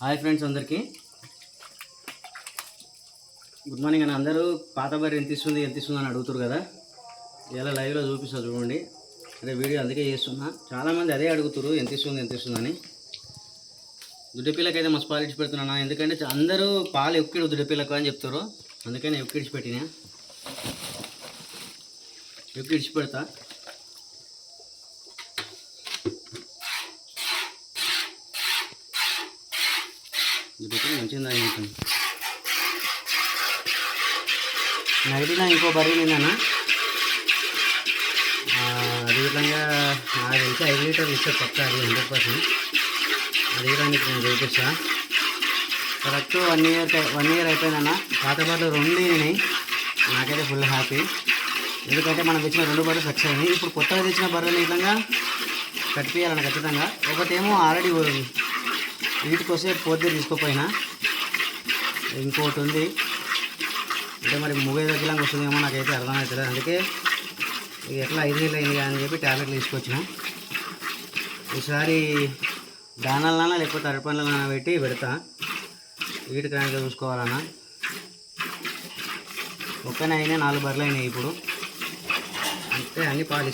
Hi friends అందరికీ. Good morning అని అందరూ పాత బర్రె ఎంత ఇస్తుంది ఎంత ఇస్తుంది అని అడుగుతారు కదా. ఇలా లైవ్లో చూపిస్తా చూడండి. అదే వీడియో అందుకే చేస్తున్నా. చాలామంది అదే అడుగుతారు ఎంత ఇస్తుంది ఎంత ఇస్తుందని దుడ్డపిల్లకైతే మస్తు పాలు ఇచ్చి పెడుతున్నా ఎందుకంటే అందరూ పాలు ఎక్కిడు దుడ్డపిల్లకు అని చెప్తారు అందుకని ఎక్కిడిచి పెట్టినా ఎక్కిడిచి పెడతా దుడ్డపిల్ల మంచిగా తాగింటుంది నైట్ ఇంకో బర్రె నిన్న అది విధంగా నాకు తెలిసి ఐదు లీటర్లు ఇస్తే పక్క అది హండ్రెడ్ పర్సెంట్. అది కూడా నేను చూపిస్తా. Correct one year one year అయిపోయిందన్న. పాత బర్రెలు రెండు అయినాయి. నాకైతే ఫుల్ హ్యాపీ ఎందుకంటే మనం తెచ్చిన రెండు బర్రెలు సక్సెస్ అయినాయి. ఇప్పుడు కొత్తగా తెచ్చిన బర్రెలు ఈ విధంగా కట్టిపియాలన్న ఖచ్చితంగా. ఒకటేమో ఆల్రెడీ వీటికోసే పోతే తీసుకోపోయినా. ఇంకోటి ఉంది అంటే మరి ముగ్గు దగ్గరకి వస్తుందేమో నాకైతే అర్థమవుతుంది అందుకే ఇది ఎట్లా ఐదు వేలు అయింది అని చెప్పి ట్యాబ్లెట్లు తీసుకొచ్చిన. ఈసారి దానాలన్నా లేకపోతే అరపండ్లన్నా పెట్టి పెడతా. వీటికైనా చూసుకోవాలన్నా. ఒక్కనే అయినా నాలుగు బర్రెలు అయినాయి ఇప్పుడు. అంటే అన్ని పాలు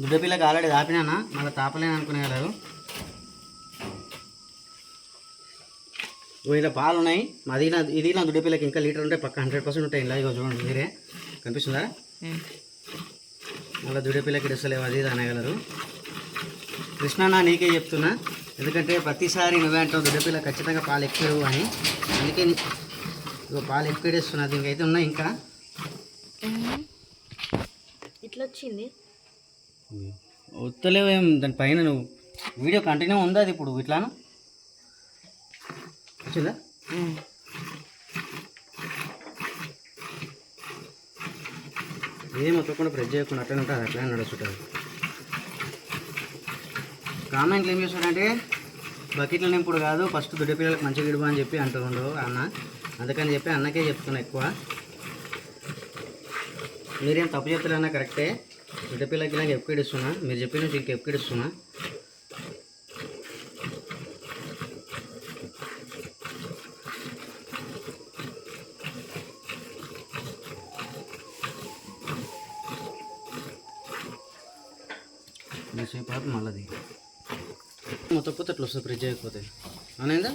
ఇస్తున్నాయి దుడ్డపిల్లకి ఆల్రెడీ తాపినానా మళ్ళీ తాపలేను అనుకునే వాళ్ళు ఇలా పాలు ఉన్నాయి అది నా ఇది నా దుడ్డపిల్లకి ఇంకా లీటర్ ఉంటే పక్క హండ్రెడ్ పర్సెంట్ ఉంటాయి. ఇలా ఇగో చూడండి మీరే. కనిపిస్తుందా? మళ్ళీ దుడ్డపిల్లకి డ్రెస్సులేవు అది ఇది అనగలరు. కృష్ణ నీకే చెప్తున్నా. ఎందుకంటే ప్రతిసారి నువ్వే అంటావు దుడ్డపిల్ల ఖచ్చితంగా పాలు ఎక్కువ అని. అందుకే ఇగో పాలు ఎక్కువ ఇస్తున్నా దీనికైతే ఉన్నాయి ఇంకా. ఇట్లా వచ్చింది వస్తలేవు ఏం? దానిపైన నువ్వు వీడియో కంటిన్యూ ఉందా అది ఇప్పుడు ఇట్లాను? వచ్చిందా ఏం ఒక్కకుండా ప్రెస్ చేయకుండా అట్లనే ఉంటుంది అట్లనే నడుస్తుంటుంది. కామెంట్లు ఏం చేస్తాడంటే బకెట్లో నింపుడు కాదు ఫస్ట్ దుడ్డ పిల్లలకు మంచిగా ఇడుగు అని చెప్పి అంటుండు అన్న. అందుకని చెప్పి అన్నకే చెప్తున్నా ఎక్కువ. మీరేం తప్పు చెప్తారన్నా కరెక్టే. దుడ్డ పిల్లకి నాకు ఎక్కువ ఇస్తున్నా. మీరు చెప్పిన నుంచి ఇంకా ఇస్తున్నా. సేపు ఆపి మళ్ళీ మొత్తం పోతే అట్లా వస్తుంది? ఫ్రిడ్జ్ చేయకపోతే అనేదా